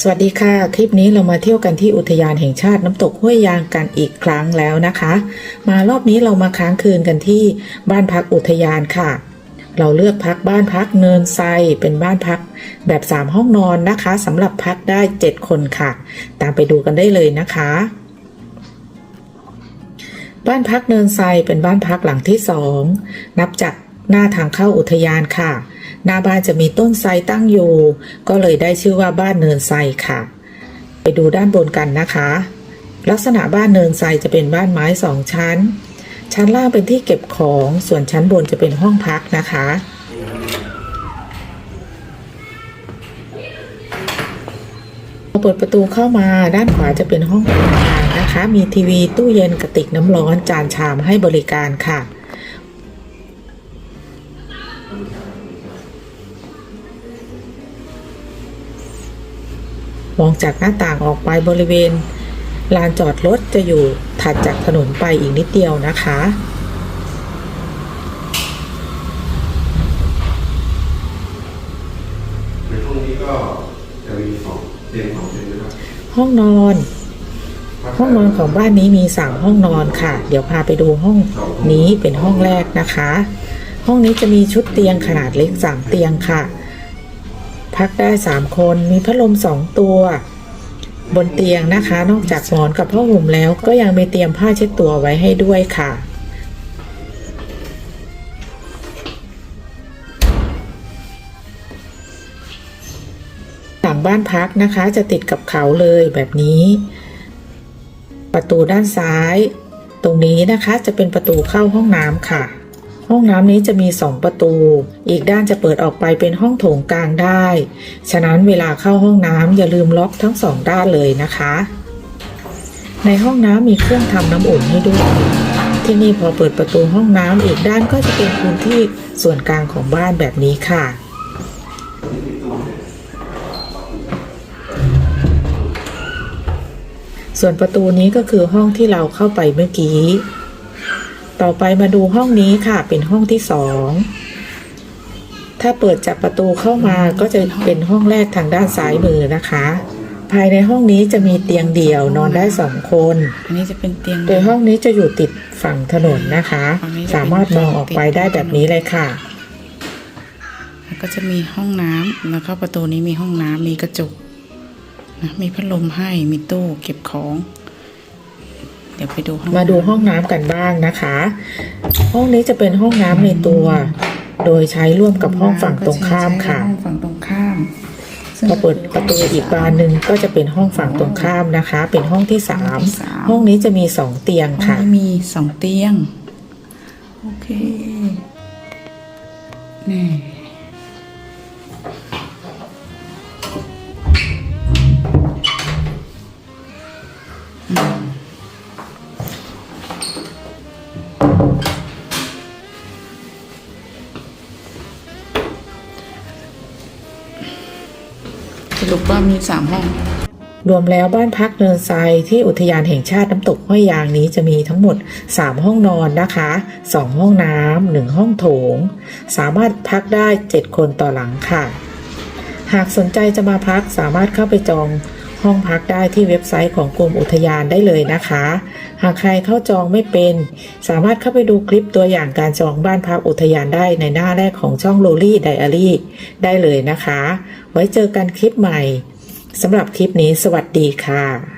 สวัสดีค่ะ คลิปนี้เรามาเที่ยวกันที่อุทยานแห่งชาติน้ำตกห้วยยางกันอีกครั้งแล้วนะคะ มารอบนี้เรามาค้างคืนกันที่บ้านพักอุทยานค่ะ เราเลือกพักบ้านพักเนินไซเป็นบ้านพักแบบ 3 ห้องนอนนะคะสำหรับพักได้ 7 คนค่ะ ตามไปดูกันได้เลยนะคะ บ้านพักเนินไซเป็นบ้านพักหลังที่สองนับจากหน้าทางเข้าอุทยานค่ะ หน้าบ้านจะมีต้นไทรตั้งอยู่ ก็เลยได้ชื่อว่าบ้านเนินไทรค่ะ ไปดูด้านบนกันนะคะ ลักษณะบ้านเนินไทรจะเป็นบ้านไม้สองชั้น ชั้นล่างเป็นที่เก็บของ ส่วนชั้นบนจะเป็นห้องพักนะคะเปิดประตูเข้ามาด้านขวาจะเป็นห้องทำงานนะคะ มีทีวีตู้เย็นกระติกน้ำร้อนจานชามให้บริการค่ะ มองจากหน้าต่างออกไปบริเวณลานจอดรถจะอยู่ถัดจากถนนไปอีกนิดเดียวนะคะ ในห้องนี้ก็จะมีสองเตียงสองเตียงนะครับห้องนอน ห้องนอนของบ้านนี้มีสามห้องนอนค่ะ เดี๋ยวพาไปดูห้องนี้เป็นห้องแรกนะคะ ห้องนี้จะมีชุดเตียงขนาดเล็กสามเตียงค่ะ พักได้สามคนมีพัดลมสองตัว บนเตียงนะคะ นอกจากหมอนกับผ้าห่มแล้วก็ยังมีเตรียมผ้าเช็ดตัวไว้ให้ด้วยค่ะ หลังบ้านพักนะคะจะติดกับเขาเลยแบบนี้ ประตูด้านซ้าย ตรงนี้นะคะจะเป็นประตูเข้าห้องน้ำค่ะ ห้องน้ำนี้จะมี 2 ประตู อีกด้านจะเปิดออกไปเป็นห้องโถงกลางได้ ฉะนั้นเวลาเข้าห้องน้ำอย่าลืมล็อกทั้งสองด้านเลยนะคะ ในห้องน้ำมีเครื่องทำน้ำอุ่นให้ด้วย ที่นี่พอเปิดประตูห้องน้ำอีกด้านก็จะเป็นพื้นที่ส่วนกลางของบ้านแบบนี้ค่ะส่วนประตูนี้ก็คือห้องที่เราเข้าไปเมื่อกี้ ต่อไปมาดูห้องนี้ค่ะเป็นห้องที่สองถ้าเปิดจากประตูเข้ามาก็จะเป็นห้องแรกทางด้านซ้ายมือนะคะ ภายในห้องนี้จะมีเตียงเดี่ยวนอนได้สองคน อันนี้จะเป็นเตียงโดยห้องนี้จะอยู่ติดฝั่งถนนนะคะ สามารถมองออกไปได้แบบนี้เลยค่ะแล้วก็จะมีห้องน้ำแล้วก็ประตูนี้มีห้องน้ำมีกระจกนะมีพัดลมให้มีตู้เก็บของเดี๋ยวไปดูห้องมาดูห้องน้ำกันบ้างนะคะ ห้องนี้จะเป็นห้องน้ำในตัว โดยใช้ร่วมกับห้องฝั่งตรงข้ามค่ะห้องฝั่งตรงข้ามซึ่งพอเปิดประตูอีกบานหนึ่งก็จะเป็นห้องฝั่งตรงข้ามนะคะ เป็นห้องที่สามห้องนี้จะมีสองเตียงห้องค่ะนี้มีสองเตียงโอเคนี่ สรุปว่ามีสามห้อง รวมแล้วบ้านพักเนินทรายที่อุทยานแห่งชาติน้ำตกห้วยยางนี้จะมีทั้งหมด 3 ห้องนอนนะคะ 2 ห้องน้ำ1ห้องโถง สามารถพักได้ 7 คนต่อหลังค่ะ หากสนใจจะมาพักสามารถเข้าไปจอง ห้องพักได้ที่เว็บไซต์ของกรมอุทยานได้เลยนะคะ หากใครเข้าจองไม่เป็น สามารถเข้าไปดูคลิปตัวอย่างการจองบ้านพักอุทยานได้ในหน้าแรกของช่องโรลี่ไดอารี่ได้เลยนะคะ ไว้เจอกันคลิปใหม่สำหรับคลิปนี้สวัสดีค่ะ